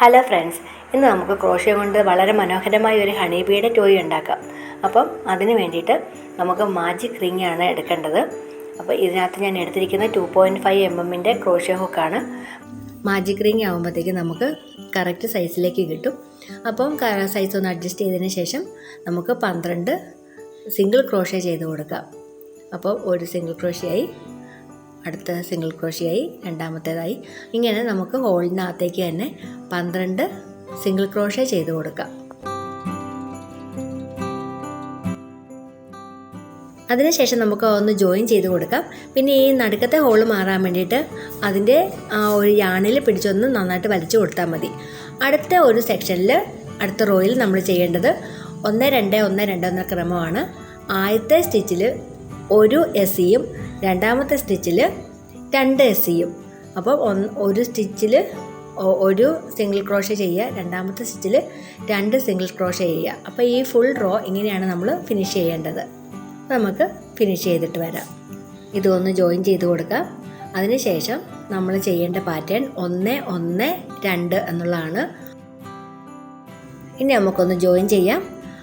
Hello friends ഇന്ന് നമുക്ക് crochet കൊണ്ട് വളരെ മനോഹരമായ ഒരു ഹണി ബീയുടെ ടോയ് ഉണ്ടാക്കാം. അപ്പം അതിന് വേണ്ടിയിട്ട് നമുക്ക് മാജിക് റിംഗ് ആണ് എടുക്കേണ്ടത്. അപ്പോൾ ഇതിനകത്ത് ഞാൻ എടുത്തിരിക്കുന്ന ടു പോയിന്റ് ഫൈവ് എം എമ്മിന്റെ ക്രോഷ്യ ഹുക്കാണ് മാജിക് റിംഗ് ആകുമ്പോഴത്തേക്ക് നമുക്ക് കറക്റ്റ് സൈസിലേക്ക് കിട്ടും. അപ്പം സൈസ് ഒന്ന് അഡ്ജസ്റ്റ് ചെയ്തതിന് ശേഷം നമുക്ക് പന്ത്രണ്ട് സിംഗിൾ ക്രോഷ്യ ചെയ്ത് കൊടുക്കാം. അപ്പോൾ ഒരു സിംഗിൾ ക്രോഷ്യയായി അടുത്ത സിംഗിൾ ക്രോഷിയായി രണ്ടാമത്തേതായി. ഇങ്ങനെ നമുക്ക് ഹോളിനകത്തേക്ക് തന്നെ പന്ത്രണ്ട് സിംഗിൾ ക്രോഷ ചെയ്ത് കൊടുക്കാം. അതിനുശേഷം നമുക്ക് ഒന്ന് ജോയിൻ ചെയ്ത് കൊടുക്കാം. പിന്നെ ഈ നടുക്കത്തെ ഹോൾ മാറാൻ വേണ്ടിയിട്ട് അതിന്റെ ഒരു യാണിൽ പിടിച്ചൊന്ന് നന്നായിട്ട് വലിച്ചു കൊടുത്താൽ മതി. അടുത്ത ഒരു സെക്ഷനിൽ അടുത്ത റോയിൽ നമ്മൾ ചെയ്യേണ്ടത് ഒന്ന് രണ്ട് ഒന്ന് രണ്ട് എന്ന ക്രമമാണ്. ആദ്യത്തെ സ്റ്റിച്ചിൽ ഒരു എസ് സിയും രണ്ടാമത്തെ സ്റ്റിച്ചിൽ രണ്ട് എസ് സിയും അപ്പോൾ ഒന്ന് ഒരു സ്റ്റിച്ചിൽ ഒരു സിംഗിൾ ക്രോഷ ചെയ്യുക രണ്ടാമത്തെ സ്റ്റിച്ചിൽ രണ്ട് സിംഗിൾ ക്രോഷ ചെയ്യുക. അപ്പോൾ ഈ ഫുൾ റോ ഇങ്ങനെയാണ് നമ്മൾ ഫിനിഷ് ചെയ്യേണ്ടത്. നമുക്ക് ഫിനിഷ് ചെയ്തിട്ട് വരാം. ഇതൊന്ന് ജോയിൻ ചെയ്ത് കൊടുക്കാം. അതിനുശേഷം നമ്മൾ ചെയ്യേണ്ട പാറ്റേൺ ഒന്ന് ഒന്ന് രണ്ട് എന്നുള്ളതാണ്. ഇനി നമുക്കൊന്ന് ജോയിൻ ചെയ്യാം.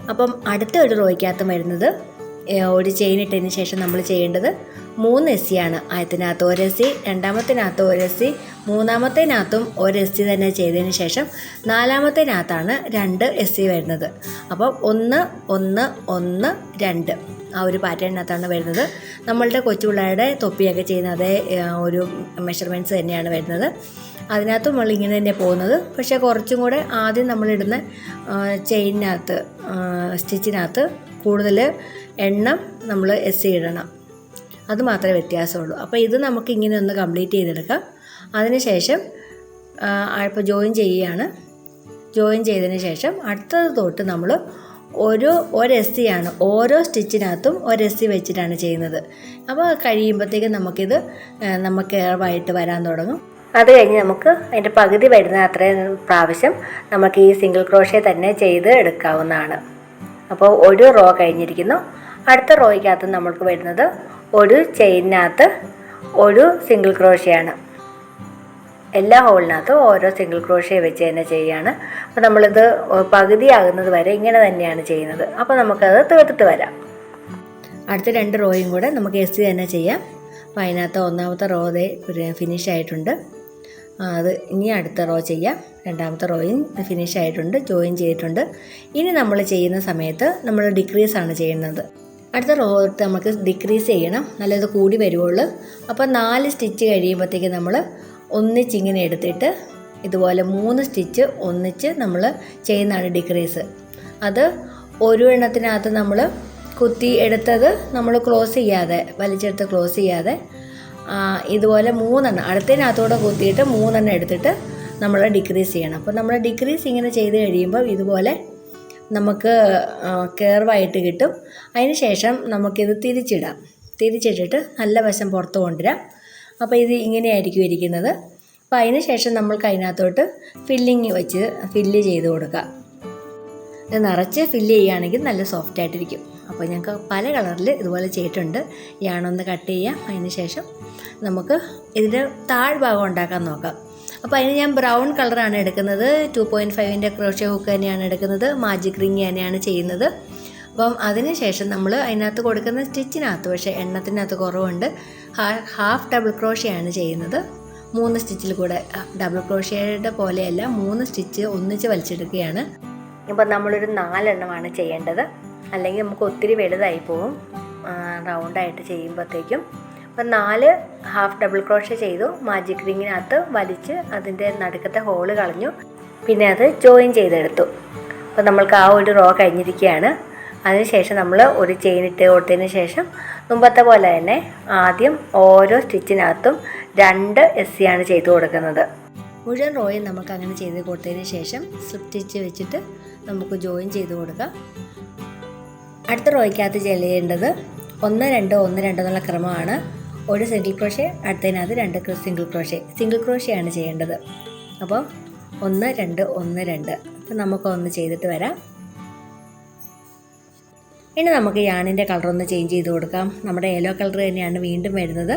അപ്പം അടുത്ത ഒരു റോയ്ക്കകത്ത് വരുന്നത് ഒരു ചെയിൻ ഇട്ടതിന് ശേഷം നമ്മൾ ചെയ്യേണ്ടത് മൂന്ന് എസ് സി ആണ്. ആദ്യത്തിനകത്ത് ഒരു എസ് സി രണ്ടാമത്തിനകത്ത് ഒരു എസ് സി മൂന്നാമത്തേനകത്തും ഒരു എസ് സി തന്നെ ചെയ്തതിന് ശേഷം നാലാമത്തേനകത്താണ് രണ്ട് എസ് സി വരുന്നത്. അപ്പോൾ ഒന്ന് ഒന്ന് ഒന്ന് രണ്ട് ആ ഒരു പാറ്റേണിനകത്താണ് വരുന്നത്. നമ്മളുടെ കൊച്ചു പിള്ളേരുടെ തൊപ്പിയൊക്കെ ചെയ്യുന്ന അതേ ഒരു മെഷർമെന്റ്സ് തന്നെയാണ് വരുന്നത്. അതിനകത്ത് നമ്മൾ ഇങ്ങനെ തന്നെ പോകുന്നത്. പക്ഷേ കുറച്ചും കൂടെ ആദ്യം നമ്മളിടുന്ന ചെയിനകത്ത് സ്റ്റിച്ചിനകത്ത് കൂടുതൽ എണ്ണം നമ്മൾ എസ് ഇടണം. അത് മാത്രമേ വ്യത്യാസമുള്ളൂ. അപ്പോൾ ഇത് നമുക്ക് ഇങ്ങനെ ഒന്ന് കംപ്ലീറ്റ് ചെയ്തെടുക്കാം. അതിനുശേഷം ഇപ്പോൾ ജോയിൻ ചെയ്യുകയാണ്. ജോയിൻ ചെയ്തതിന് ശേഷം അടുത്തത് തൊട്ട് നമ്മൾ ഓരോ ഒരു എസ് സി ആണ് ഓരോ സ്റ്റിച്ചിനകത്തും ഒരു എസ് സി വെച്ചിട്ടാണ് ചെയ്യുന്നത്. അപ്പോൾ കഴിയുമ്പോഴത്തേക്കും നമുക്കിത് നമുക്ക് ഏർവായിട്ട് വരാൻ തുടങ്ങും. അത് കഴിഞ്ഞ് നമുക്ക് അതിന്റെ പകുതി വരുന്ന അത്രയും പ്രാവശ്യം നമുക്ക് ഈ സിംഗിൾ ക്രോഷേ തന്നെ ചെയ്ത് എടുക്കാവുന്നതാണ്. അപ്പോൾ ഒരു റോ കഴിഞ്ഞിരിക്കുന്നു. അടുത്ത റോയ്ക്കകത്ത് നമ്മൾക്ക് വരുന്നത് ഒരു ചെയിനകത്ത് ഒരു സിംഗിൾ ക്രോഷയാണ് എല്ലാ ഹോളിനകത്തും ഓരോ സിംഗിൾ ക്രോഷ്യ വെച്ച് തന്നെ ചെയ്യുകയാണ് അപ്പോൾ നമ്മളിത് പകുതിയാകുന്നത് വരെ ഇങ്ങനെ തന്നെയാണ് ചെയ്യുന്നത്. അപ്പോൾ നമുക്കത് തീർത്തിട്ട് വരാം. അടുത്ത രണ്ട് റോയും കൂടെ നമുക്ക് എസ് തന്നെ ചെയ്യാം. അപ്പോൾ അതിനകത്ത് ഒന്നാമത്തെ റോ ദേ ഫിനിഷ് ആയിട്ടുണ്ട്. അത് ഇനി അടുത്ത റോ ചെയ്യാം. രണ്ടാമത്തെ റോയും ഫിനിഷ് ആയിട്ടുണ്ട് ജോയിൻ ചെയ്തിട്ടുണ്ട്. ഇനി നമ്മൾ ചെയ്യുന്ന സമയത്ത് നമ്മൾ ഡിക്രീസ് ആണ് ചെയ്യുന്നത്. അടുത്ത റോ നമുക്ക് ഡിക്രീസ് ചെയ്യണം. നല്ലത് കൂടി വരുവുള്ളൂ. അപ്പോൾ നാല് സ്റ്റിച്ച് കഴിയുമ്പോഴത്തേക്ക് നമ്മൾ ഒന്നിച്ചിങ്ങനെ എടുത്തിട്ട് ഇതുപോലെ മൂന്ന് സ്റ്റിച്ച് ഒന്നിച്ച് നമ്മൾ ചെയ്യുന്നതാണ് ഡിക്രീസ് അത് ഒരു എണ്ണത്തിനകത്ത് നമ്മൾ കുത്തി എടുത്തത് നമ്മൾ ക്ലോസ് ചെയ്യാതെ വലിച്ചെടുത്ത് ക്ലോസ് ചെയ്യാതെ ഇതുപോലെ മൂന്നെണ്ണം അടുത്തതിനകത്തൂടെ കുത്തിയിട്ട് മൂന്നെണ്ണം എടുത്തിട്ട് നമ്മൾ ഡിക്രീസ് ചെയ്യണം. അപ്പോൾ നമ്മൾ ഡിക്രീസ് ഇങ്ങനെ ചെയ്ത് കഴിയുമ്പോൾ ഇതുപോലെ നമുക്ക് കേർവായിട്ട് കിട്ടും. അതിന് ശേഷം നമുക്കിത് തിരിച്ചിടാം. തിരിച്ചിട്ടിട്ട് നല്ല വശം പുറത്ത് കൊണ്ടുവരാം. അപ്പോൾ ഇത് ഇങ്ങനെയായിരിക്കും ഇരിക്കുന്നത്. അപ്പോൾ അതിന് ശേഷം നമ്മൾക്ക് അതിനകത്തോട്ട് ഫില്ലിങ് വെച്ച് ഫില്ല് ചെയ്ത് കൊടുക്കാം. നിറച്ച് ഫില്ല് ചെയ്യുകയാണെങ്കിൽ നല്ല സോഫ്റ്റ് ആയിട്ടിരിക്കും. അപ്പോൾ ഞങ്ങൾക്ക് പല കളറിൽ ഇതുപോലെ ചെയ്തിട്ടുണ്ട്. യാണൊന്ന് കട്ട് ചെയ്യാം. അതിന് ശേഷം നമുക്ക് ഇതിന്റെ താഴ്ഭാഗം ഉണ്ടാക്കാൻ നോക്കാം. അപ്പോൾ അതിന് ഞാൻ ബ്രൗൺ കളറാണ് എടുക്കുന്നത്. ടു പോയിന്റ് ഫൈവിന്റെ ക്രോഷ്യ ഹുക്ക് തന്നെയാണ് എടുക്കുന്നത്. മാജിക് റിങ് തന്നെയാണ് ചെയ്യുന്നത്. അപ്പം അതിന് ശേഷം നമ്മൾ അതിനകത്ത് കൊടുക്കുന്ന സ്റ്റിച്ചിനകത്ത് പക്ഷേ എണ്ണത്തിനകത്ത് കുറവുണ്ട്. ഹാഫ് ഡബിൾ ക്രോഷ്യയാണ് ചെയ്യുന്നത്. മൂന്ന് സ്റ്റിച്ചിൽ കൂടെ ഡബിൾ ക്രോഷ്യയുടെ പോലെയല്ല മൂന്ന് സ്റ്റിച്ച് ഒന്നിച്ച് വലിച്ചെടുക്കുകയാണ്. ഇപ്പം നമ്മളൊരു നാലെണ്ണമാണ് ചെയ്യേണ്ടത്. അല്ലെങ്കിൽ നമുക്ക് ഒത്തിരി വലുതായി പോവും. റൗണ്ടായിട്ട് ചെയ്യുമ്പോഴത്തേക്കും അപ്പം നാല് ഹാഫ് ഡബിൾ ക്രോഷ്യ ചെയ്തു. മാജിക് റിങ്ങിനകത്ത് വലിച്ച് അതിന്റെ നടുക്കത്തെ ഹോൾ കളഞ്ഞു. പിന്നെ അത് ജോയിൻ ചെയ്തെടുത്തു. അപ്പോൾ നമ്മൾക്ക് ആ ഒരു റോ കഴിഞ്ഞിരിക്കുകയാണ്. അതിനുശേഷം നമ്മൾ ഒരു ചെയിൻ ഇട്ട് കൊടുത്തതിന് ശേഷം മുമ്പത്തെ പോലെ തന്നെ ആദ്യം ഓരോ സ്റ്റിച്ചിനകത്തും രണ്ട് എസ് സി ആണ് ചെയ്തു കൊടുക്കുന്നത്. മുഴുവൻ റോയും നമുക്ക് അങ്ങനെ ചെയ്ത് കൊടുത്തതിന് ശേഷം സ്ലിപ്പ് സ്റ്റിച്ച് വെച്ചിട്ട് നമുക്ക് ജോയിൻ ചെയ്ത് കൊടുക്കാം. അടുത്ത റോയ്ക്കകത്ത് ചെല്ലേണ്ടത് ഒന്ന് രണ്ട് ഒന്ന് രണ്ട് എന്നുള്ള ക്രമമാണ്. ഒരു സിംഗിൾ ക്രോഷ്യ അടുത്തതിനകത്ത് രണ്ട് സിംഗിൾ ക്രോഷ്യ സിംഗിൾ ക്രോഷ്യയാണ് ചെയ്യേണ്ടത്. അപ്പോൾ ഒന്ന് രണ്ട് ഒന്ന് രണ്ട്. അപ്പോൾ നമുക്കൊന്ന് ചെയ്തിട്ട് വരാം. ഇനി നമുക്ക് യാണിന്റെ കളർ ഒന്ന് ചേഞ്ച് ചെയ്ത് കൊടുക്കാം. നമ്മുടെ യെല്ലോ കളർ തന്നെയാണ് വീണ്ടും വരുന്നത്.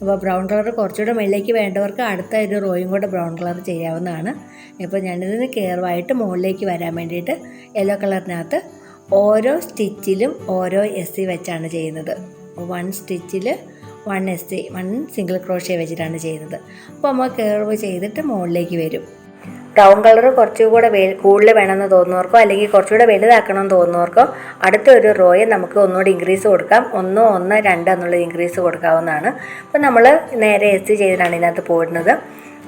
അപ്പോൾ ബ്രൗൺ കളർ കുറച്ചുകൂടെ മുകളിലേക്ക് വേണ്ടവർക്ക് അടുത്ത ഒരു റോയും കൂടെ ബ്രൗൺ കളർ ചെയ്യാവുന്നതാണ്. ഇപ്പോൾ ഞാനിതിന് കെയർവായിട്ട് മുകളിലേക്ക് വരാൻ വേണ്ടിയിട്ട് യെല്ലോ കളറിനകത്ത് ഓരോ സ്റ്റിച്ചിലും ഓരോ എസ് സി വെച്ചാണ് ചെയ്യുന്നത്. One സ്റ്റിച്ചിൽ one S one single crochet വെച്ചിട്ടാണ് ചെയ്യുന്നത്. അപ്പോൾ നമ്മൾ കേർവ് ചെയ്തിട്ട് മുകളിലേക്ക് വരും. ബ്രൗൺ കളർ കുറച്ചുകൂടെ വേ കൂടുതൽ വേണമെന്ന് തോന്നുന്നവർക്കോ അല്ലെങ്കിൽ കുറച്ചുകൂടെ വലുതാക്കണമെന്ന് തോന്നുന്നവർക്കോ അടുത്ത ഒരു റോയെ നമുക്ക് ഒന്നുകൂടി ഇൻക്രീസ് കൊടുക്കാം. ഒന്ന് ഒന്ന് രണ്ട് എന്നുള്ള ഇൻക്രീസ് കൊടുക്കാവുന്നതാണ്. അപ്പോൾ നമ്മൾ നേരെ എസ് ചെയ്തിട്ടാണ് ഇതിനകത്ത് പോരുന്നത്.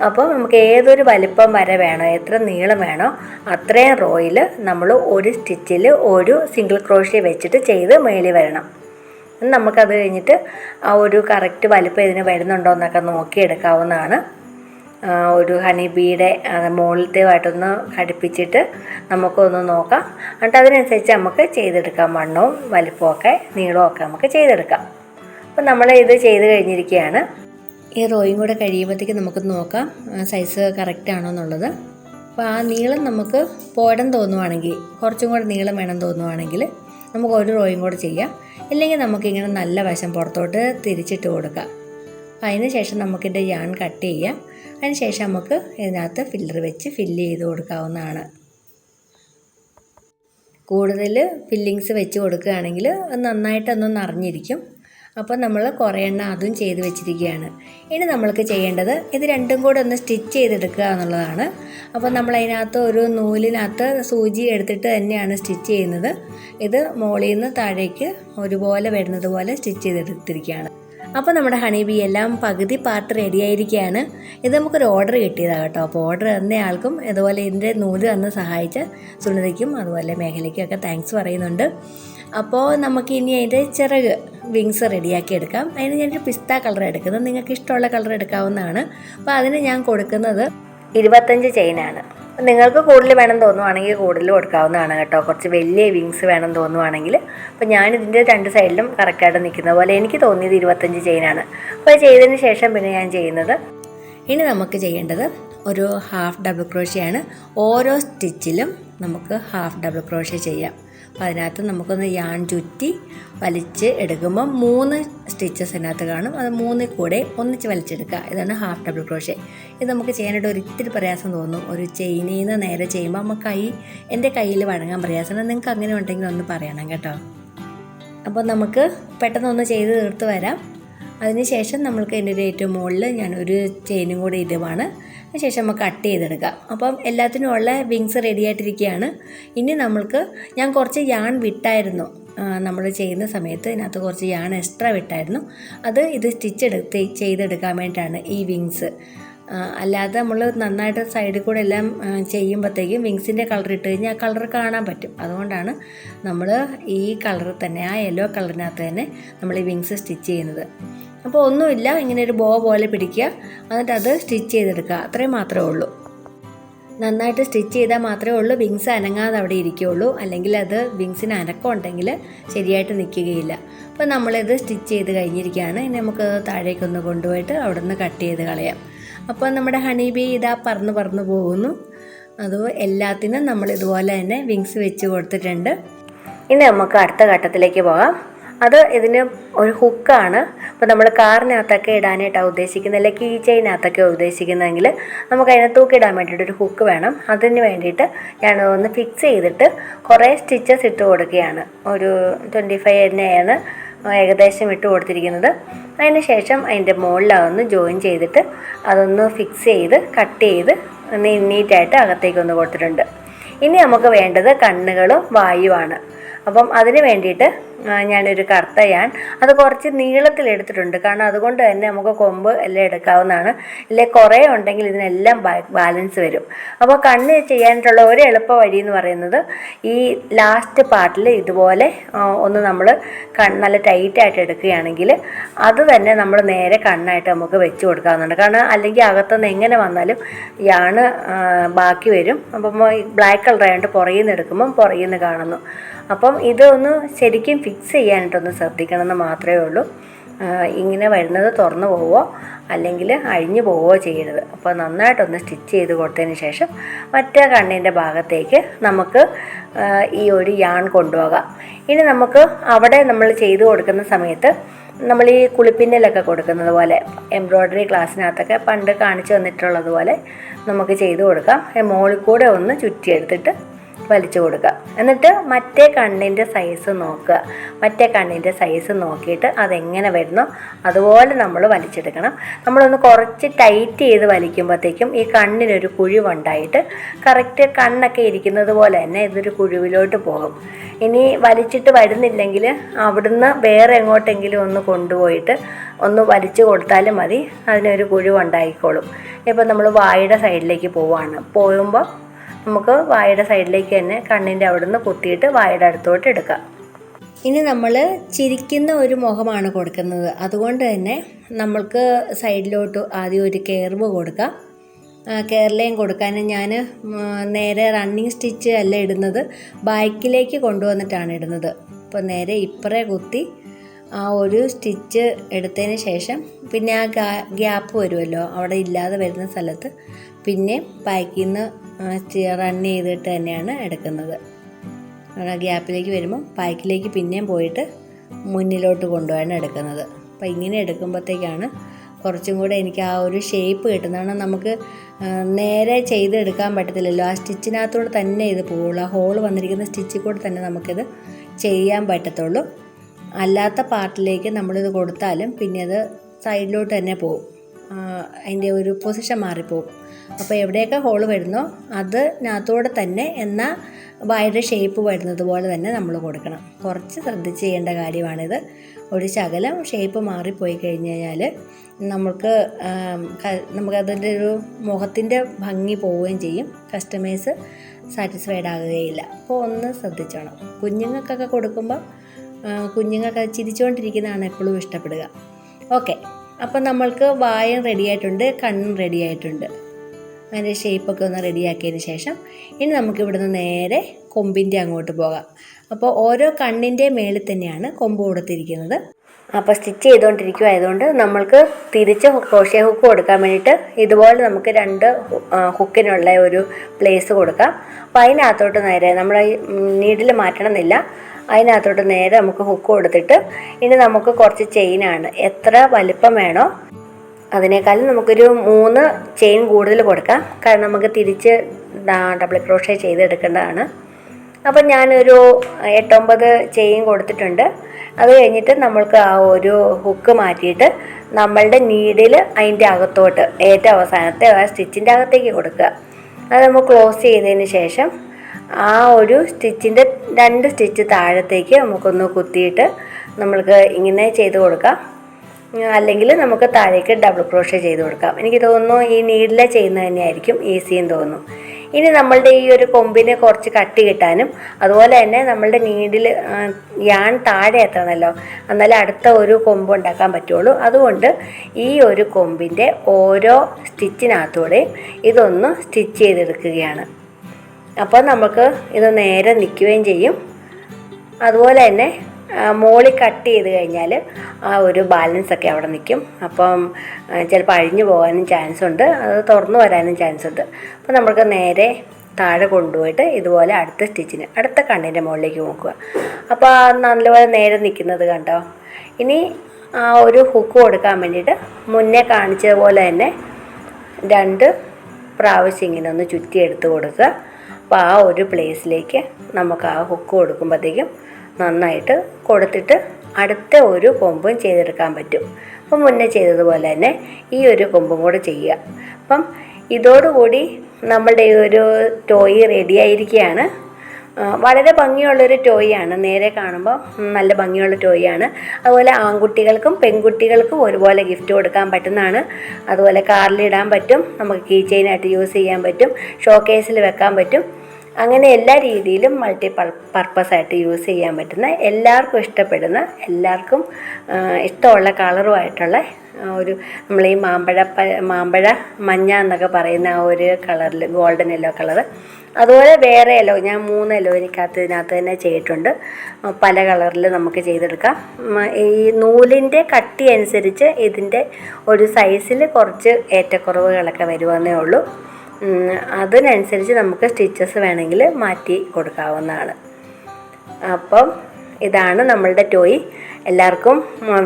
അപ്പോൾ നമുക്ക് ഏതൊരു വലിപ്പം വരെ വേണോ എത്ര നീളം വേണോ അത്രയും റോയിൽ നമ്മൾ ഒരു സ്റ്റിച്ചിൽ ഒരു സിംഗിൾ ക്രോഷ്യ വെച്ചിട്ട് ചെയ്ത് മേളി വരണം. നമുക്കത് കഴിഞ്ഞിട്ട് ആ ഒരു കറക്റ്റ് വലിപ്പം ഇതിന് വരുന്നുണ്ടോ എന്നൊക്കെ നോക്കിയെടുക്കാവുന്നതാണ് ഒരു ഹണി ബീയുടെ മുകളിലത്തേവായിട്ടൊന്ന് ഘടിപ്പിച്ചിട്ട് നമുക്കൊന്ന് നോക്കാം. എന്നിട്ട് അതിനനുസരിച്ച് നമുക്ക് ചെയ്തെടുക്കാം. വണ്ണവും വലിപ്പമൊക്കെ നീളമൊക്കെ നമുക്ക് ചെയ്തെടുക്കാം. അപ്പം നമ്മൾ ഇത് ചെയ്ത് കഴിഞ്ഞിരിക്കുകയാണ്. ഈ റോയും കൂടെ കഴിയുമ്പോഴത്തേക്ക് നമുക്ക് നോക്കാം സൈസ് കറക്റ്റ് ആണോ എന്നുള്ളത്. അപ്പോൾ ആ നീളം നമുക്ക് പോരാൻ തോന്നുവാണെങ്കിൽ കുറച്ചും കൂടെ നീളം വേണം തോന്നുവാണെങ്കിൽ നമുക്ക് ഒരു റോയും കൂടെ ചെയ്യാം. ഇല്ലെങ്കിൽ നമുക്കിങ്ങനെ നല്ല വശം പുറത്തോട്ട് തിരിച്ചിട്ട് കൊടുക്കാം. അതിന് ശേഷം നമുക്കിന്റെ യാൺ കട്ട് ചെയ്യാം. അതിന് ശേഷം നമുക്ക് ഇതിനകത്ത് ഫില്ലർ വെച്ച് ഫില്ല് ചെയ്ത് കൊടുക്കാവുന്നതാണ്. കൂടുതൽ ഫില്ലിങ്സ് വെച്ച് കൊടുക്കുകയാണെങ്കിൽ നന്നായിട്ടൊന്ന് നിറഞ്ഞിരിക്കും. അപ്പോൾ നമ്മൾ കുറേ എണ്ണം അതും ചെയ്ത് വെച്ചിരിക്കുകയാണ്. ഇനി നമ്മൾക്ക് ചെയ്യേണ്ടത് ഇത് രണ്ടും കൂടെ ഒന്ന് സ്റ്റിച്ച് ചെയ്തെടുക്കുക എന്നുള്ളതാണ്. അപ്പോൾ നമ്മൾ അതിനകത്ത് ഒരു നൂലിനകത്ത് സൂചി എടുത്തിട്ട് തന്നെയാണ് സ്റ്റിച്ച് ചെയ്യുന്നത്. ഇത് മുകളിൽ നിന്ന് താഴേക്ക് ഒരുപോലെ വരുന്നത് പോലെ സ്റ്റിച്ച് ചെയ്തെടുത്തിരിക്കുകയാണ്. അപ്പോൾ നമ്മുടെ ഹണി ബി എല്ലാം പകുതി പാർട്ട് റെഡി ആയിരിക്കുകയാണ്. ഇത് നമുക്കൊരു ഓർഡർ കിട്ടിയതാണ് കേട്ടോ. അപ്പോൾ ഓർഡർ തന്ന ആൾക്കും ഇതുപോലെ ഇതിന്റെ നൂൽ തന്ന് സഹായിച്ച സുനിതയ്ക്കും അതുപോലെ മേഖലയ്ക്കും ഒക്കെ താങ്ക്സ് പറയുന്നുണ്ട്. അപ്പോൾ നമുക്ക് ഇനി അതിന്റെ ചിറക് വിങ്സ് റെഡിയാക്കി എടുക്കാം അതിന് ഞാനൊരു പിസ്ത കളർ എടുക്കുന്നത്. നിങ്ങൾക്ക് ഇഷ്ടമുള്ള കളർ എടുക്കാവുന്നതാണ്. അപ്പോൾ അതിന് ഞാൻ കൊടുക്കുന്നത് ഇരുപത്തഞ്ച് ചെയിനാണ് നിങ്ങൾക്ക് കൂടുതൽ വേണം തോന്നുവാണെങ്കിൽ കൂടുതൽ കൊടുക്കാവുന്നതാണ് കേട്ടോ. കുറച്ച് വലിയ വിങ്സ് വേണം തോന്നുവാണെങ്കിൽ. അപ്പോൾ ഞാൻ ഞാനിതിന്റെ രണ്ട് സൈഡിലും കറക്റ്റായിട്ട് നിൽക്കുന്ന പോലെ എനിക്ക് തോന്നിയത് ഇരുപത്തഞ്ച് ചെയിനാണ് അപ്പോൾ ചെയ്തതിന് ശേഷം പിന്നെ ഞാൻ ചെയ്യുന്നത് ഇനി നമുക്ക് ചെയ്യേണ്ടത് ഒരു ഹാഫ് ഡബിൾ ക്രോഷ്യയാണ് ഓരോ സ്റ്റിച്ചിലും നമുക്ക് ഹാഫ് ഡബിൾ ക്രോഷ്യ ചെയ്യാം. അപ്പോൾ അതിനകത്ത് നമുക്കൊന്ന് യാൺ ചുറ്റി വലിച്ച് എടുക്കുമ്പം മൂന്ന് സ്റ്റിച്ചസ് അതിനകത്ത് കാണും. അത് മൂന്നിൽ കൂടെ ഒന്നിച്ച് വലിച്ചെടുക്കുക. ഇതാണ് ഹാഫ് ഡബിൾ ക്രോഷേ ഇത് നമുക്ക് ചെയ്യാനായിട്ട് ഒരിത്തിരി പ്രയാസം തോന്നും. ഒരു ചെയിനിൽ നിന്ന് നേരെ ചെയ്യുമ്പോൾ നമുക്ക് കൈ എന്റെ കയ്യിൽ വഴങ്ങാൻ പ്രയാസമാണ് നിങ്ങൾക്ക് അങ്ങനെ ഉണ്ടെങ്കിൽ ഒന്ന് പറയണം കേട്ടോ. അപ്പോൾ നമുക്ക് പെട്ടെന്നൊന്ന് ചെയ്ത് തീർത്ത് വരാം. അതിനുശേഷം നമ്മൾക്ക് അതിന്റെ ഒരു ഏറ്റവും മുകളിൽ ഞാൻ ഒരു ചെയിനും കൂടി ഇടുവാണ്. അതിനുശേഷം നമുക്ക് കട്ട് ചെയ്തെടുക്കാം. അപ്പം എല്ലാത്തിനും ഉള്ള വിങ്സ് റെഡി ആയിട്ടിരിക്കുകയാണ്. ഇനി നമ്മൾക്ക് ഞാൻ കുറച്ച് യാൺ വിട്ടായിരുന്നു. നമ്മൾ ചെയ്യുന്ന സമയത്ത് ഇതിനകത്ത് കുറച്ച് യാൺ എക്സ്ട്രാ വിട്ടായിരുന്നു. അത് ഇത് സ്റ്റിച്ച് എടുത്ത് ചെയ്തെടുക്കാൻ വേണ്ടിയിട്ടാണ് ഈ വിങ്സ്. അല്ലാതെ നമ്മൾ നന്നായിട്ട് സൈഡിൽ കൂടെ എല്ലാം ചെയ്യുമ്പോഴത്തേക്കും വിങ്സിന്റെ കളർ ഇട്ട് കഴിഞ്ഞാൽ ആ കളർ കാണാൻ പറ്റും. അതുകൊണ്ടാണ് നമ്മൾ ഈ കളർ തന്നെ ആ യെല്ലോ കളറിനകത്ത് തന്നെ നമ്മൾ ഈ വിങ്സ് സ്റ്റിച്ച് ചെയ്യുന്നത്. അപ്പോൾ ഒന്നുമില്ല ഇങ്ങനെ ഒരു ബോ പോലെ പിടിക്കുക. എന്നിട്ട് അത് സ്റ്റിച്ച് ചെയ്തെടുക്കുക. അത്രയും മാത്രമേ ഉള്ളൂ. നന്നായിട്ട് സ്റ്റിച്ച് ചെയ്താൽ മാത്രമേ ഉള്ളൂ. വിങ്സ് അനങ്ങാതെ അവിടെ ഇരിക്കുകയുള്ളൂ. അല്ലെങ്കിൽ അത് വിങ്സിന് അനക്കം ഉണ്ടെങ്കിൽ ശരിയായിട്ട് നിൽക്കുകയില്ല. അപ്പോൾ നമ്മളിത് സ്റ്റിച്ച് ചെയ്ത് കഴിഞ്ഞിരിക്കുകയാണ്. ഇനി നമുക്ക് താഴേക്കൊന്ന് കൊണ്ടുപോയിട്ട് അവിടെ നിന്ന് കട്ട് ചെയ്ത് കളയാം. അപ്പോൾ നമ്മുടെ ഹണി ബി ഇതാ പറന്ന് പറന്ന് പോകുന്നു. അത് എല്ലാത്തിനും നമ്മൾ ഇതുപോലെ തന്നെ വിങ്സ് വെച്ച് കൊടുത്തിട്ടുണ്ട്. ഇനി നമുക്ക് അടുത്ത ഘട്ടത്തിലേക്ക് പോകാം. അത് ഇതിന് ഒരു ഹുക്കാണ് അപ്പോൾ നമ്മൾ കാറിനകത്തൊക്കെ ഇടാനായിട്ടാണ് ഉദ്ദേശിക്കുന്നത് അല്ലെങ്കിൽ കീ ചെയിനകത്തൊക്കെ ഉദ്ദേശിക്കുന്നതെങ്കിൽ നമുക്ക് അതിനെ തൂക്കിയിടാൻ വേണ്ടിയിട്ട് ഒരു ഹുക്ക് വേണം. അതിന് വേണ്ടിയിട്ട് ഞാൻ ഒന്ന് ഫിക്സ് ചെയ്തിട്ട് കുറേ സ്റ്റിച്ചസ് ഇട്ട് കൊടുക്കുകയാണ്. ഒരു ട്വന്റി ഫൈവ് തന്നെയാണ് ഏകദേശം ഇട്ട് കൊടുത്തിരിക്കുന്നത്. അതിന് ശേഷം അതിന്റെ മുകളിലതൊന്ന് ജോയിൻ ചെയ്തിട്ട് അതൊന്ന് ഫിക്സ് ചെയ്ത് കട്ട് ചെയ്ത് നീറ്റായിട്ട് അകത്തേക്കൊന്ന് കൊടുത്തിട്ടുണ്ട്. ഇനി നമുക്ക് വേണ്ടത് കണ്ണുകളും വായുവാണ്. അപ്പം അതിന് വേണ്ടിയിട്ട് ഞാനൊരു കറുത്ത യാൻ അത് കുറച്ച് നീളത്തിൽ എടുത്തിട്ടുണ്ട്. കാരണം അതുകൊണ്ട് തന്നെ നമുക്ക് കൊമ്പ് എല്ലാം എടുക്കാവുന്നതാണ്. ഇല്ലേ കുറേ ഉണ്ടെങ്കിൽ ഇതിനെല്ലാം ബാലൻസ് വരും. അപ്പോൾ കണ്ണ് ചെയ്യാനായിട്ടുള്ള ഒരു എളുപ്പ വഴി എന്ന് പറയുന്നത് ഈ ലാസ്റ്റ് പാർട്ടിൽ ഇതുപോലെ ഒന്ന് നമ്മൾ കണ്ണ് നല്ല ടൈറ്റായിട്ട് എടുക്കുകയാണെങ്കിൽ അത് തന്നെ നമ്മൾ നേരെ കണ്ണായിട്ട് നമുക്ക് വെച്ച് കൊടുക്കാവുന്നുണ്ട് കാരണം അല്ലെങ്കിൽ അകത്തുനിന്ന് എങ്ങനെ വന്നാലും യാണ് ബാക്കി വരും. അപ്പം ബ്ലാക്ക് കളർ ആയതുകൊണ്ട് പുറകിൽ നിന്ന് എടുക്കുമ്പം പുറകിൽ നിന്ന് കാണുന്നു. അപ്പം ഇതൊന്ന് ശരിക്കും ഫിക്സ് ചെയ്യാനായിട്ടൊന്ന് ശ്രദ്ധിക്കണം എന്ന് മാത്രമേ ഉള്ളൂ. ഇങ്ങനെ വരുന്നത് തുറന്നു പോവോ അല്ലെങ്കിൽ അഴിഞ്ഞു പോവുകയോ ചെയ്യരുത്. അപ്പോൾ നന്നായിട്ടൊന്ന് സ്റ്റിച്ച് ചെയ്ത് കൊടുത്തതിന് ശേഷം മറ്റേ കണ്ണിന്റെ ഭാഗത്തേക്ക് നമുക്ക് ഈ ഒരു യാൺ കൊണ്ടുപോകാം. ഇനി നമുക്ക് അവിടെ നമ്മൾ ചെയ്തു കൊടുക്കുന്ന സമയത്ത് നമ്മൾ ഈ കുളിപ്പിന്നലൊക്കെ കൊടുക്കുന്നത് പോലെ എംബ്രോയ്ഡറി ക്ലാസ്സിനകത്തൊക്കെ പണ്ട് കാണിച്ചു തന്നിട്ടുള്ളത് പോലെ നമുക്ക് ചെയ്തു കൊടുക്കാം. മുകളിൽ കൂടെ ഒന്ന് ചുറ്റിയെടുത്തിട്ട് വലിച്ചു കൊടുക്കുക. എന്നിട്ട് മറ്റേ കണ്ണിന്റെ സൈസ് നോക്കുക. മറ്റേ കണ്ണിന്റെ സൈസ് നോക്കിയിട്ട് അതെങ്ങനെ വരുന്നു? അതുപോലെ നമ്മൾ വലിച്ചെടുക്കണം. നമ്മളൊന്ന് കുറച്ച് ടൈറ്റ് ചെയ്ത് വലിക്കുമ്പോഴത്തേക്കും ഈ കണ്ണിനൊരു കുഴിവുണ്ടായിട്ട് കറക്റ്റ് കണ്ണൊക്കെ ഇരിക്കുന്നത് പോലെ തന്നെ ഇതൊരു കുഴിവിലോട്ട് പോകും. ഇനി വലിച്ചിട്ട് വരുന്നില്ലെങ്കിൽ അവിടുന്ന് വേറെ എങ്ങോട്ടെങ്കിലും ഒന്ന് കൊണ്ടുപോയിട്ട് ഒന്ന് വലിച്ചു കൊടുത്താലും മതി. അതിനൊരു കുഴിവുണ്ടായിക്കോളും. ഇപ്പം നമ്മൾ വായുടെ സൈഡിലേക്ക് പോവുകയാണ് പോകുമ്പോൾ നമുക്ക് വായയുടെ സൈഡിലേക്ക് തന്നെ കണ്ണിന്റെ അവിടുന്ന് കുത്തിയിട്ട് വായയുടെ അടുത്തോട്ട് എടുക്കാം ഇനി നമ്മൾ ചിരിക്കുന്ന ഒരു മുഖമാണ് കൊടുക്കുന്നത്. അതുകൊണ്ട് തന്നെ നമ്മൾക്ക് സൈഡിലോട്ട് ആദ്യം ഒരു കെയർവ് കൊടുക്കാം കേരളയും കൊടുക്കാൻ ഞാൻ നേരെ റണ്ണിങ് സ്റ്റിച്ച് അല്ല ഇടുന്നത്. ബാക്കിലേക്ക് കൊണ്ടുവന്നിട്ടാണ് ഇടുന്നത്. അപ്പോൾ നേരെ ഇപ്പറേ കുത്തി ആ ഒരു സ്റ്റിച്ച് എടുത്തതിന് ശേഷം പിന്നെ ആ ഗ്യാപ്പ് വരുമല്ലോ. അവിടെ ഇല്ലാതെ വരുന്ന സ്ഥലത്ത് പിന്നെ പാക്കിൽ നിന്ന് റൺ ചെയ്തിട്ട് തന്നെയാണ് എടുക്കുന്നത്. ഗ്യാപ്പിലേക്ക് വരുമ്പോൾ പാക്കിലേക്ക് പിന്നെയും പോയിട്ട് മുന്നിലോട്ട് കൊണ്ടുപോയാണ് എടുക്കുന്നത്. അപ്പോൾ ഇങ്ങനെ എടുക്കുമ്പോഴത്തേക്കാണ് കുറച്ചും കൂടെ എനിക്ക് ആ ഒരു ഷേപ്പ് കിട്ടുന്നതാണ് നമുക്ക് നേരെ ചെയ്തെടുക്കാൻ പറ്റത്തില്ലല്ലോ. ആ സ്റ്റിച്ചിനകത്തോടെ തന്നെ ഇത് പോവുള്ളൂ. ആ ഹോൾ വന്നിരിക്കുന്ന സ്റ്റിച്ചിൽ കൂടെ തന്നെ നമുക്കിത് ചെയ്യാൻ പറ്റത്തുള്ളൂ. അല്ലാത്ത പാർട്ടിലേക്ക് നമ്മളിത് കൊടുത്താലും പിന്നെ അത് സൈഡിലോട്ട് തന്നെ ആ, അതിന്റെ ഒരു പൊസിഷൻ മാറിപ്പോകും അപ്പോൾ എവിടെയൊക്കെ ഹോൾ വരുന്നോ അതിനകത്തൂടെ തന്നെ എന്നാൽ വായുടെ ഷേപ്പ് വരുന്നത് പോലെ തന്നെ നമ്മൾ കൊടുക്കണം. കുറച്ച് ശ്രദ്ധിച്ച് ചെയ്യേണ്ട കാര്യമാണിത്. ഒരു ശകലം ഷേപ്പ് മാറിപ്പോയി കഴിഞ്ഞ് കഴിഞ്ഞാൽ നമുക്ക് നമുക്കതിന്റെ ഒരു മുഖത്തിന്റെ ഭംഗി പോവുകയും ചെയ്യും. കസ്റ്റമേഴ്സ് സാറ്റിസ്ഫൈഡ് ആകുകയില്ല. അപ്പോൾ ഒന്ന് ശ്രദ്ധിച്ചോണം. കുഞ്ഞുങ്ങൾക്കൊക്കെ കൊടുക്കുമ്പോൾ കുഞ്ഞുങ്ങൾക്ക് ചിരിച്ചുകൊണ്ടിരിക്കുന്നതാണ് എപ്പോഴും ഇഷ്ടപ്പെടുക. ഓക്കെ അപ്പം നമ്മൾക്ക് വായം റെഡി ആയിട്ടുണ്ട് കണ്ണും റെഡി ആയിട്ടുണ്ട്. അതിന്റെ ഷേപ്പൊക്കെ ഒന്ന് റെഡിയാക്കിയതിന് ശേഷം ഇനി നമുക്ക് ഇവിടുന്ന് നേരെ കൊമ്പിന്റെ അങ്ങോട്ട് പോകാം. അപ്പോൾ ഓരോ കണ്ണിന്റെ മേളിൽ തന്നെയാണ് കൊമ്പ് കൊടുത്തിരിക്കുന്നത്. അപ്പോൾ സ്റ്റിച്ച് ചെയ്തുകൊണ്ടിരിക്കുമായതുകൊണ്ട് നമ്മൾക്ക് തിരിച്ച് ക്രോഷ്യ ഹുക്ക് കൊടുക്കാൻ വേണ്ടിയിട്ട് ഇതുപോലെ നമുക്ക് രണ്ട് ഹുക്കിനുള്ള ഒരു പ്ലേസ് കൊടുക്കാം. അപ്പോൾ അതിനകത്തോട്ട് നേരെ നമ്മൾ നീഡിൽ മാറ്റണമെന്നില്ല. അതിനകത്തോട്ട് നേരെ നമുക്ക് ഹുക്ക് കൊടുത്തിട്ട് ഇനി നമുക്ക് കുറച്ച് ചെയിനാണ് എത്ര വലിപ്പം വേണോ അതിനേക്കാളും നമുക്കൊരു മൂന്ന് ചെയിൻ കൂടുതൽ കൊടുക്കാം. കാരണം നമുക്ക് തിരിച്ച് ഡബിൾ ക്രോഷേ ചെയ്തെടുക്കേണ്ടതാണ്. അപ്പം ഞാനൊരു എട്ടൊമ്പത് ചെയിൻ കൊടുത്തിട്ടുണ്ട്. അത് കഴിഞ്ഞിട്ട് നമ്മൾക്ക് ആ ഒരു ഹുക്ക് മാറ്റിയിട്ട് നമ്മളുടെ നീഡിൽ അതിന്റെ അകത്തോട്ട് ഏറ്റവും അവസാനത്തെ ആ സ്റ്റിച്ചിന്റെ അകത്തേക്ക് കൊടുക്കുക. അത് നമ്മൾ ക്ലോസ് ചെയ്തതിന് ശേഷം ആ ഒരു സ്റ്റിച്ചിന്റെ രണ്ട് സ്റ്റിച്ച് താഴത്തേക്ക് നമുക്കൊന്ന് കുത്തിയിട്ട് നമ്മൾക്ക് ഇങ്ങനെ ചെയ്ത് കൊടുക്കാം. അല്ലെങ്കിൽ നമുക്ക് താഴേക്ക് ഡബിൾ ക്രോഷ്യ ചെയ്ത് കൊടുക്കാം. എനിക്ക് തോന്നുന്നു ഈ നീഡിലെ ചെയ്യുന്നത് തന്നെയായിരിക്കും ഈസിയെന്ന് തോന്നുന്നു. ഇനി നമ്മളുടെ ഈ ഒരു കൊമ്പിനെ കുറച്ച് കട്ടി കിട്ടാനും അതുപോലെ തന്നെ നമ്മളുടെ നീഡിൽ യാൺ താഴെ എത്തണമല്ലോ. എന്നാലേ അടുത്ത ഒരു കൊമ്പ് ഉണ്ടാക്കാൻ പറ്റുള്ളൂ. അതുകൊണ്ട് ഈ ഒരു കൊമ്പിന്റെ ഓരോ സ്റ്റിച്ചിനകത്തൂടെയും ഇതൊന്ന് സ്റ്റിച്ച് ചെയ്തെടുക്കുകയാണ്. അപ്പോൾ നമുക്ക് ഇത് നേരെ നിൽക്കുകയും ചെയ്യും. അതുപോലെ തന്നെ മോളി കട്ട് ചെയ്ത് കഴിഞ്ഞാൽ ആ ഒരു ബാലൻസ് ഒക്കെ അവിടെ നിൽക്കും അപ്പം ചിലപ്പോൾ അഴിഞ്ഞു പോകാനും ചാൻസ് ഉണ്ട്. അത് തുറന്നു വരാനും ചാൻസ് ഉണ്ട്. അപ്പം നമുക്ക് നേരെ താഴെ കൊണ്ടുപോയിട്ട് ഇതുപോലെ അടുത്ത സ്റ്റിച്ചിന് അടുത്ത കണ്ണിന്റെ മുകളിലേക്ക് നോക്കുക. അപ്പോൾ നല്ലപോലെ നേരെ നിൽക്കുന്നത് കണ്ടോ? ഇനി ആ ഒരു ഹുക്ക് കൊടുക്കാൻ വേണ്ടിയിട്ട് മുന്നേ കാണിച്ചതുപോലെ തന്നെ രണ്ട് പ്രാവശ്യം ഇങ്ങനെ ഒന്ന് ചുറ്റി എടുത്ത് കൊടുക്കുക. അപ്പോൾ ആ ഒരു പ്ലേസിലേക്ക് നമുക്ക് ആ ഹുക്ക് കൊടുക്കുമ്പോഴത്തേക്കും നന്നായിട്ട് കൊടുത്തിട്ട് അടുത്ത ഒരു കൊമ്പും ചെയ്തെടുക്കാൻ പറ്റും. അപ്പം മുന്നേ ചെയ്തതുപോലെ തന്നെ ഈ ഒരു കൊമ്പും കൂടെ ചെയ്യുക. അപ്പം ഇതോടുകൂടി നമ്മളുടെ ഈ ഒരു ടോയ് റെഡി ആയിരിക്കുകയാണ്. ആ, വളരെ ഭംഗിയുള്ളൊരു ടോയാണ് നേരെ കാണുമ്പോൾ നല്ല ഭംഗിയുള്ള ടോയാണ് അതുപോലെ ആൺകുട്ടികൾക്കും പെൺകുട്ടികൾക്കും ഒരുപോലെ ഗിഫ്റ്റ് കൊടുക്കാൻ പറ്റുന്നതാണ്. അതുപോലെ കാറിലിടാൻ പറ്റും. നമുക്ക് കീ ചെയിനായിട്ട് യൂസ് ചെയ്യാൻ പറ്റും. ഷോക്കേസിൽ വെക്കാൻ പറ്റും. അങ്ങനെ എല്ലാ രീതിയിലും മൾട്ടി പർപ്പസ് ആയിട്ട് യൂസ് ചെയ്യാൻ പറ്റുന്ന എല്ലാവർക്കും ഇഷ്ടപ്പെടുന്ന എല്ലാവർക്കും ഇഷ്ടമുള്ള കളറുമായിട്ടുള്ള ഒരു നമ്മൾ ഈ മാമ്പഴ മാമ്പഴ മഞ്ഞ എന്നൊക്കെ പറയുന്ന ആ ഒരു കളറിൽ ഗോൾഡൻ യെല്ലോ കളർ അതുപോലെ വേറെ യെല്ലോ ഞാൻ മൂന്ന് യെല്ലോ എനിക്കകത്ത് ഇതിനകത്ത് തന്നെ ചെയ്തിട്ടുണ്ട്. പല കളറിൽ നമുക്ക് ചെയ്തെടുക്കാം. ഈ നൂലിന്റെ കട്ടി അനുസരിച്ച് ഇതിന്റെ ഒരു സൈസിൽ കുറച്ച് ഏറ്റക്കുറവുകളൊക്കെ വരുമെന്നേ ഉള്ളൂ. അതിനനുസരിച്ച് നമുക്ക് സ്റ്റിച്ചസ് വേണമെങ്കിൽ മാറ്റി കൊടുക്കാവുന്നതാണ്. അപ്പം ഇതാണ് നമ്മളുടെ ടോയ് എല്ലാവർക്കും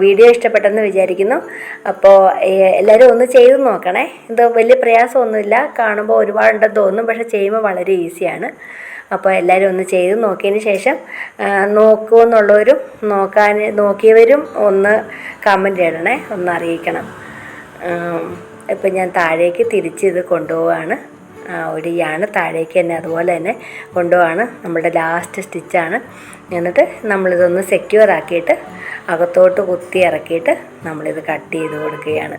വീഡിയോ ഇഷ്ടപ്പെട്ടെന്ന് വിചാരിക്കുന്നു. അപ്പോൾ എല്ലാവരും ഒന്ന് ചെയ്ത് നോക്കണേ. ഇത് വലിയ പ്രയാസമൊന്നുമില്ല. കാണുമ്പോൾ ഒരുപാടുണ്ടെന്ന് തോന്നും പക്ഷേ ചെയ്യുമ്പോൾ വളരെ ഈസിയാണ് അപ്പോൾ എല്ലാവരും ഒന്ന് ചെയ്ത് നോക്കിയതിന് ശേഷം നോക്കുമെന്നുള്ളവരും നോക്കാൻ നോക്കിയവരും ഒന്ന് കമന്റ് ഇടണേ ഒന്ന് അറിയിക്കണം. ഇപ്പം ഞാൻ താഴേക്ക് തിരിച്ച് ഇത് കൊണ്ടുപോവാണ്. ആ, ഒരു യാണ് താഴേക്ക് തന്നെ അതുപോലെ തന്നെ കൊണ്ടുപോവാണ്. നമ്മുടെ ലാസ്റ്റ് സ്റ്റിച്ചാണ് എന്നിട്ട് നമ്മളിതൊന്ന് സെക്യൂർ ആക്കിയിട്ട് അകത്തോട്ട് കുത്തി ഇറക്കിയിട്ട് നമ്മളിത് കട്ട് ചെയ്ത് കൊടുക്കുകയാണ്.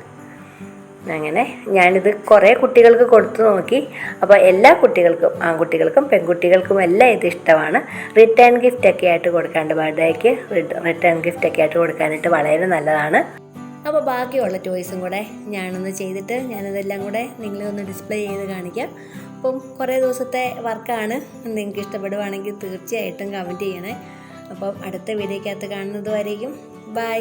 അങ്ങനെ ഞാനിത് കുറേ കുട്ടികൾക്ക് കൊടുത്തു നോക്കി. അപ്പോൾ എല്ലാ കുട്ടികൾക്കും ആൺകുട്ടികൾക്കും പെൺകുട്ടികൾക്കും എല്ലാം ഇത് ഇഷ്ടമാണ്. റിട്ടേൺ ഗിഫ്റ്റ് ഒക്കെ ആയിട്ട് കൊടുക്കാണ്ട് ബർത്ത്ഡേക്ക് റിട്ടേൺ ഗിഫ്റ്റ് ഒക്കെ ആയിട്ട് കൊടുക്കാനായിട്ട് വളരെ നല്ലതാണ്. അപ്പോൾ ബാക്കിയുള്ള ടോയ്സും കൂടെ ഞാനൊന്ന് ചെയ്തിട്ട് ഞാനിതെല്ലാം കൂടെ നിങ്ങളെ ഒന്ന് ഡിസ്പ്ലേ ചെയ്ത് കാണിക്കാം. അപ്പം കുറേ ദിവസത്തെ വർക്കാണ് നിങ്ങൾക്ക് ഇഷ്ടപ്പെടുവാണെങ്കിൽ തീർച്ചയായിട്ടും കമന്റ് ചെയ്യണേ. അപ്പം അടുത്ത വീഡിയോക്കകത്ത് കാണുന്നത് വരെയും ബൈ